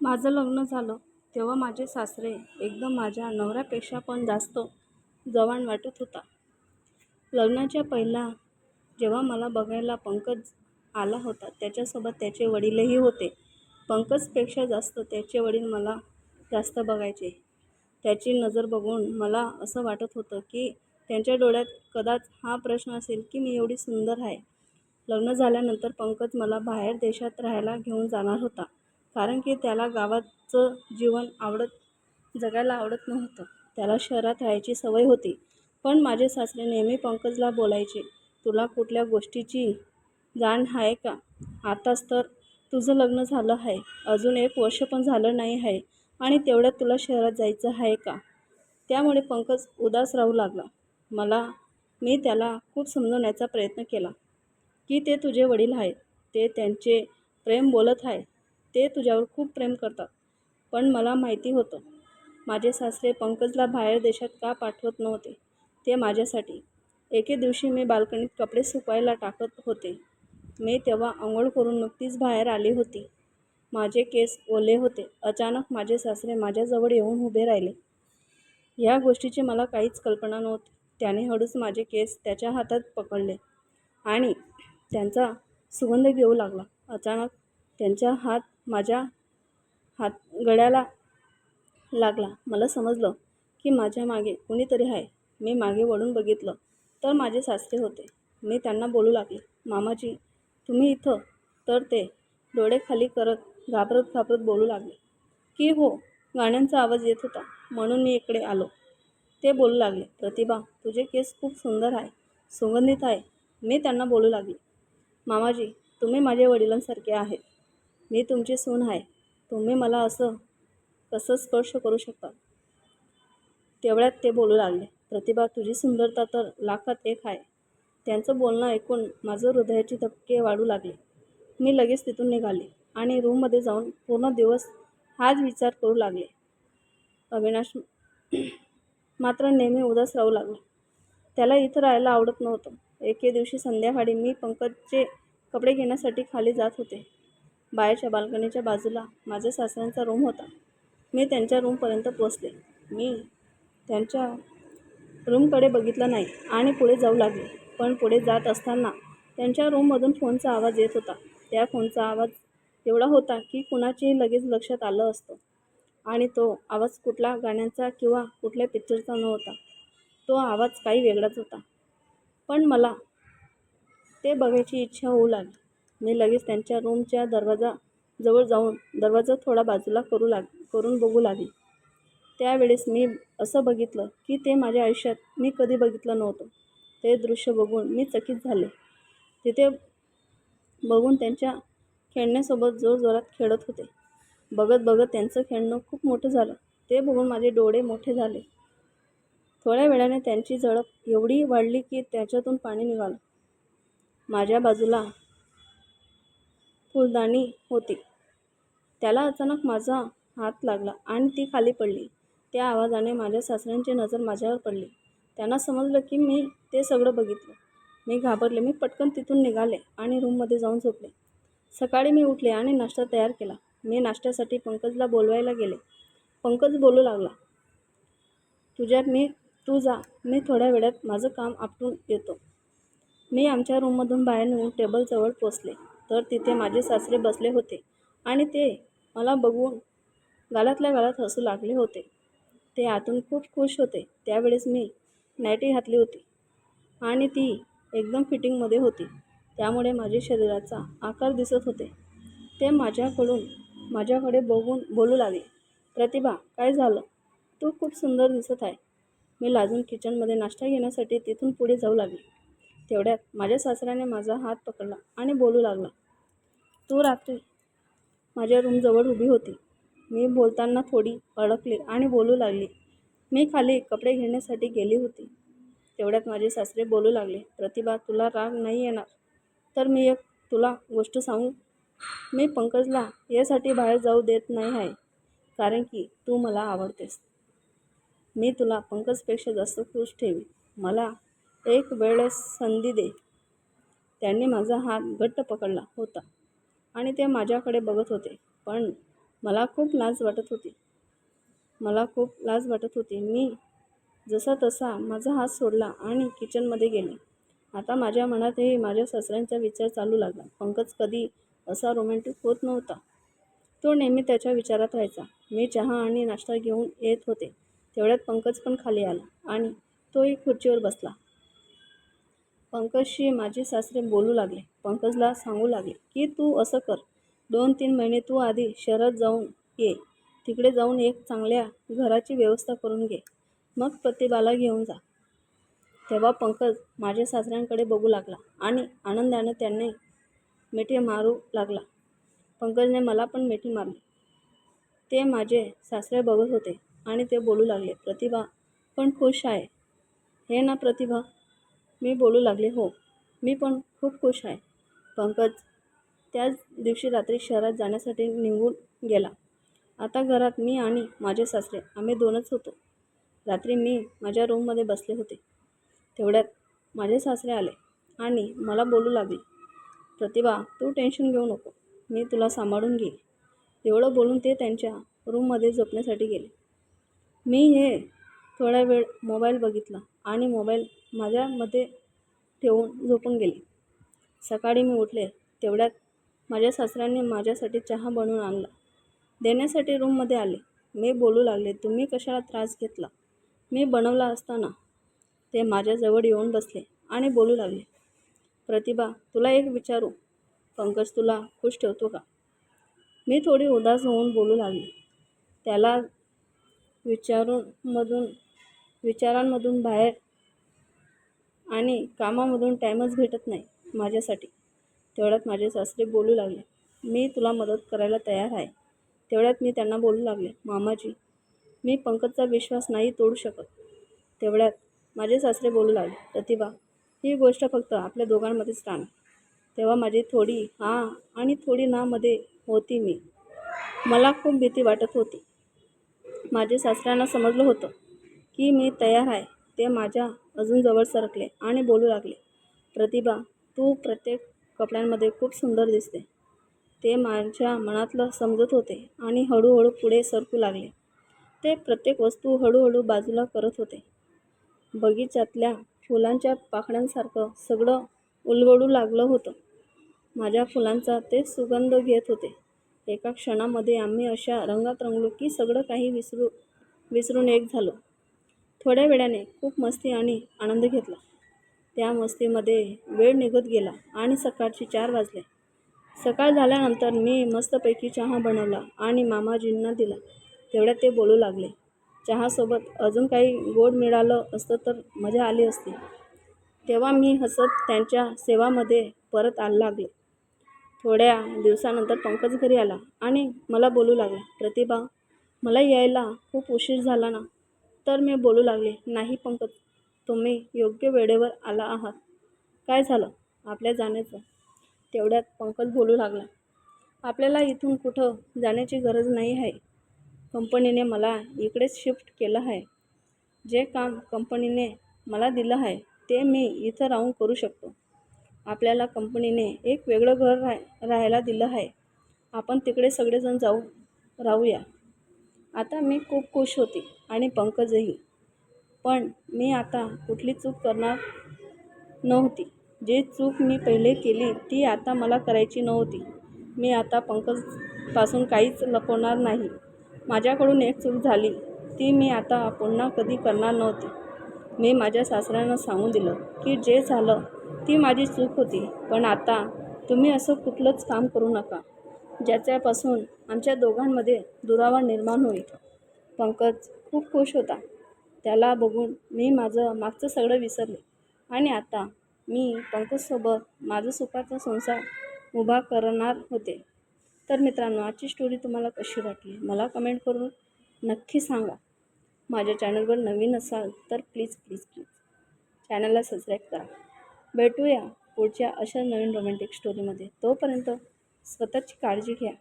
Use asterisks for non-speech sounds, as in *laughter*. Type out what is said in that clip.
माझं लग्न झालं तेव्हा माझे सासरे एकदम माझ्या नवऱ्यापेक्षा पण जास्त जवान वाटत होता. लग्नाच्या पहिला जेव्हा मला बघायला पंकज आला होता त्याच्यासोबत त्याचे वडीलही होते. पंकजपेक्षा जास्त त्याचे वडील मला जास्त बघायचे. त्याची नजर बघून मला असं वाटत होतं की त्यांच्या डोळ्यात कदाच हा प्रश्न असेल की मी एवढी सुंदर आहे. लग्न झाल्यानंतर पंकज मला बाहेर देशात राहायला घेऊन जाणार होता. कारण की त्याला गावाचं जीवन आवडत जगायला आवडत नव्हतं. त्याला शहरात राहायची सवय होती. पण माझे सासरे नेहमी पंकजला बोलायचे तुला कुठल्या गोष्टीची जाण आहे का? आताच तर तुझं लग्न झालं आहे. अजून एक वर्ष पण झालं नाही आहे आणि तेवढ्यात तुला शहरात जायचं आहे का? त्यामुळे पंकज उदास राहू लागला. मला मी त्याला खूप समजवण्याचा प्रयत्न केला. की ते तुझे वडील आहेत. ते त्यांचे प्रेम बोलत आहे ते तुझ्यावर खूप प्रेम करतात. पण मला माहिती होतं माझे सासरे पंकजला बाहेर देशात का पाठवत नव्हते? ते माझ्यासाठी. एके दिवशी मी बाल्कनीत कपडे सुकवायला टाकत होते. मी तेव्हा आंघोळ करून नुकतीच बाहेर आली होती. माझे केस ओले होते. अचानक माझे सासरे माझ्याजवळ येऊन उभे राहिले. ह्या गोष्टीची मला काहीच कल्पना नव्हती. त्याने हळूच माझे केस त्याच्या हातात पकडले आणि त्यांचा सुगंध घेऊ लागला. अचानक त्यांचा हात माझ्या हात गळ्याला लागला. मला समजलं की माझ्या मागे कुणीतरी आहे. मी मागे वळून बघितलं तर माझे सासरे होते. मी त्यांना बोलू लागले मामाजी तुम्ही इथं तर ते डोळे खाली करत घाबरत घाबरत बोलू लागले की हो गाण्यांचा आवाज येत होता. म्हणून मी इकडे आलो ते बोलू लागले प्रतिभा तुझे केस खूप सुंदर आहे सुगंधित आहे मी त्यांना बोलू लागले मामाजी तुम्ही माझ्या वडिलांसारखे आहेत मी तुमची सून आहे. तुम्ही मला असं कसं स्पर्श करू शकता? तेवढ्यात ते बोलू लागले. प्रतिभा तुझी सुंदरता तर लाखात एक आहे. त्यांचं बोलणं ऐकून माझं हृदयाचे धक्के वाढू लागले. मी लगेच तिथून निघाले आणि रूममध्ये जाऊन पूर्ण दिवस हाच विचार करू लागले. अविनाश *clears throat* मात्र नेहमी उदास राहू लागला. त्याला इथं राहायला आवडत नव्हतं. एके दिवशी संध्याकाळी मी पंकजचे कपडे घेण्यासाठी खाली जात होते. बाहेरच्या बाल्कनीच्या बाजूला माझ्या सासऱ्यांचा रूम होता. मी त्यांच्या रूमपर्यंत पोचले मी त्यांच्या रूमकडे बघितलं नाही आणि पुढे जाऊ लागले. पण पुढे जात असताना त्यांच्या रूममधून फोनचा आवाज येत होता. त्या फोनचा आवाज एवढा होता की कुणाचेही लगेच लक्षात आलं असतं. आणि तो आवाज कुठला गाण्याचा किंवा कुठल्या पिक्चरचा नव्हता. तो आवाज काही वेगळाच होता. पण मला ते बघायची इच्छा होऊ लागली. मी लगेच त्यांच्या रूमच्या दरवाजा जवळ जाऊन दरवाजा थोडा बाजूला करू लाग करून बघू लागली. त्यावेळेस मी असं बघितलं की ते माझ्या आयुष्यात मी कधी बघितलं नव्हतं. ते दृश्य बघून मी चकित झाले. तिथे बघून त्यांच्या खेळण्यासोबत जोरजोरात खेळत होते. बघत बघत त्यांचं खेळणं खूप मोठं झालं. ते बघून माझे डोळे मोठे झाले. थोड्या वेळाने त्यांची झडप एवढी वाढली की त्याच्यातून पाणी निघालं. माझ्या बाजूला फुलदाणी होती. त्याला अचानक माझा हात लागला आणि ती खाली पडली. त्या आवाजाने माझ्या सासऱ्यांची नजर माझ्यावर पडली. त्यांना समजलं की मी ते सगळं बघितलं. मी घाबरले. मी पटकन तिथून निघाले आणि रूममध्ये जाऊन झोपले. सकाळी मी उठले आणि नाश्ता तयार केला. मी नाश्त्यासाठी पंकजला बोलवायला गेले. पंकज बोलू लागला तुझ्यात मी तू जा. मी थोड्या वेळात माझं काम आपटून येतो. मी आमच्या रूममधून बाहेर निघून टेबलजवळ पोचले. तर तिथे माझे सासरे बसले होते आणि ते मला बघून गालातल्या गालात हसू लागले होते. ते आतून खूप खुश होते. त्यावेळेस मी नाईटी घातली होती आणि ती एकदम फिटिंगमध्ये होती. त्यामुळे माझ्या शरीराचा आकार दिसत होते. ते माझ्याकडून माझ्याकडे बघून बोलू लागले प्रतिभा काय झालं? तू खूप सुंदर दिसत आहे. मी लाजून किचनमध्ये नाश्ता घेण्यासाठी तिथून पुढे जाऊ लागले. तेवढ्यात माझ्या सासऱ्याने माझा हात पकडला आणि बोलू लागला तू रात्री माझ्या रूमजवळ उभी होती. मी बोलताना थोडी अडकले आणि बोलू लागली. मी खाली कपडे घेण्यासाठी गेली होती. तेवढ्यात माझे सासरे बोलू लागले प्रतिभा तुला राग नाही येणार? तर मी एक तुला गोष्ट सांगू? मी पंकजला यासाठी बाहेर जाऊ देत नाही आहे कारण की तू मला आवडतेस. मी तुला पंकजपेक्षा जास्त खुश ठेवी मला एक वेळेस संधी दे. त्यांनी माझा हात घट्ट पकडला होता. आणि ते माझ्याकडे बघत होते. पण मला खूप लाज वाटत होती. मला खूप लाज वाटत होती. मी जसा तसा माझा हात सोडला आणि किचनमध्ये गेले. आता माझ्या मनातही माझ्या सासऱ्यांचा विचार चालू लागला. पंकज कधी असा रोमॅन्टिक होत नव्हता. तो नेहमी त्याच्या विचारात राहायचा. मी चहा आणि नाश्ता घेऊन येत होते. तेवढ्यात पंकज पण खाली आला आणि तोही खुर्चीवर बसला. पंकजशी माझे सासरे बोलू लागले. पंकजला सांगू लागले की तू असं कर. दोन तीन महिने तू आधी शहरात जाऊन ये. तिकडे जाऊन एक चांगल्या घराची व्यवस्था करून घे. मग प्रतिभाला घेऊन जा. तेव्हा पंकज माझ्या सासऱ्यांकडे बघू लागला आणि आनंदाने त्यांनी मिठी मारू लागला. पंकजने मला पण मिठी मारली. ते माझे सासरे बघत होते आणि ते बोलू लागले प्रतिभा पण खुश आहे. हे ना प्रतिभा मी बोलू लागले हो. मी पण खूप खुश आहे. पंकज त्याच दिवशी रात्री शहरात जाण्यासाठी निघून गेला. आता घरात मी आणि माझे सासरे आम्ही दोनच होतो. रात्री मी माझ्या रूममध्ये बसले होते. तेवढ्यात माझे सासरे आले आणि मला बोलू लागले प्रतिभा तू टेन्शन घेऊ नको. मी तुला सांभाळून घेईल. एवढं बोलून ते त्यांच्या रूममध्ये झोपण्यासाठी गेले. मी हे थोडा वेळ मोबाईल बघितला आणि मोबाईल माझ्यामध्ये ठेवून झोपून गेले. सकाळी मी उठले तेवढ्यात माझ्या सासऱ्यांनी माझ्यासाठी चहा बनवून आणला. देण्यासाठी रूममध्ये आले. मी बोलू लागले तुम्ही कशाला त्रास घेतला? मी बनवला असताना. ते माझ्याजवळ येऊन बसले आणि बोलू लागले प्रतिभा तुला एक विचारू? पंकज तुला खुश ठेवतो का? मी थोडी उदास होऊन बोलू लागले. त्याला विचारून मधून विचारांमधून बाहेर आणि कामामधून टाईमच भेटत नाही माझ्यासाठी. तेवढ्यात माझे सासरे बोलू लागले मी तुला मदत करायला तयार आहे. तेवढ्यात मी त्यांना बोलू लागले मामाजी मी पंकजचा विश्वास नाही तोडू शकत. तेवढ्यात माझे सासरे बोलू लागले प्रतिभा ही गोष्ट फक्त आपल्या दोघांमध्येच राहणार. तेव्हा माझी थोडी हां आणि थोडी नामध्ये होती मी. मला खूप भीती वाटत होती. माझे सासऱ्यांना समजलं होतं की मी तयार आहे. ते माझ्या अजून जवळ सरकले आणि बोलू लागले. प्रतिभा तू प्रत्येक कपड्यांमध्ये खूप सुंदर दिसते. ते माझ्या मनातलं समजत होते आणि हळूहळू पुढे सरकू लागले. ते प्रत्येक वस्तू हळूहळू बाजूला करत होते. बगीच्यातल्या फुलांच्या पाकळ्यांसारखं सगळं उलगडू लागलं होतं. माझ्या फुलांचा ते सुगंध घेत होते. एका क्षणामध्ये आम्ही अशा रंगात रंगलो की सगळं काही विसरू विसरून एक झालो. थोड्या वेळाने खूप मस्ती आणि आनंद घेतला. त्या मस्तीमध्ये वेळ निघत गेला आणि सकाळचे चार वाजले. सकाळ झाल्यानंतर मी मस्तपैकी चहा बनवला आणि मामाजींना दिला. तेवढ्यात ते बोलू लागले. चहासोबत अजून काही गोड मिळालं असतं तर मजा आली असती. तेव्हा मी हसत त्यांच्या सेवामध्ये परत आला लागले. थोड्या दिवसानंतर पंकज घरी आला आणि मला बोलू लागला प्रतिभा मला यायला खूप उशीर झाला ना. तर मी बोलू लागले नाही पंकज तुम्ही योग्य वेळेवर आला आहात. काय झालं? आपल्या जाण्याचं. तेवढ्यात पंकज बोलू लागला आपल्याला इथून कुठं जाण्याची गरज नाही आहे. कंपनीने मला इकडेच शिफ्ट केलं आहे. जे काम कंपनीने मला दिलं आहे ते मी इथं राहून करू शकतो. आपल्याला कंपनीने एक वेगळं घर राह राहायला दिलं आहे. आपण तिकडे सगळेजण जाऊ राहूया. आता मी खूप खुश होते आणि पंकजही. पण मी आता कुठली चूक करणार नव्हती. जी चूक मी पहिले केली ती आता मला करायची नव्हती. मी आता पंकजपासून काहीच लपवणार नाही. माझ्याकडून एक चूक झाली ती मी आता पुन्हा कधी करणार नव्हती. मी माझ्या सासऱ्यांना सांगून दिलं की जे झालं ती माझी चूक होती. पण आता तुम्ही असं कुठलंच काम करू नका. ज्याच्यापासून आमच्या दोघांमध्ये दुरावा निर्माण होईल. पंकज खूप खुश होता. त्याला बघून मी माझं मागचं सगळं विसरले. आणि आता मी पंकजसोबत माझं सुखाचा संसार उभा करणार होते. तर मित्रांनो आजची स्टोरी तुम्हाला कशी वाटली? मला कमेंट करून नक्की सांगा. माझ्या चॅनलवर नवीन असाल तर प्लीज प्लीज प्लीज चॅनलला सबस्क्राईब करा. भेटूया पुढच्या अशा नवीन रोमॅन्टिक स्टोरीमध्ये तोपर्यंत स्वतःची काळजी घ्या.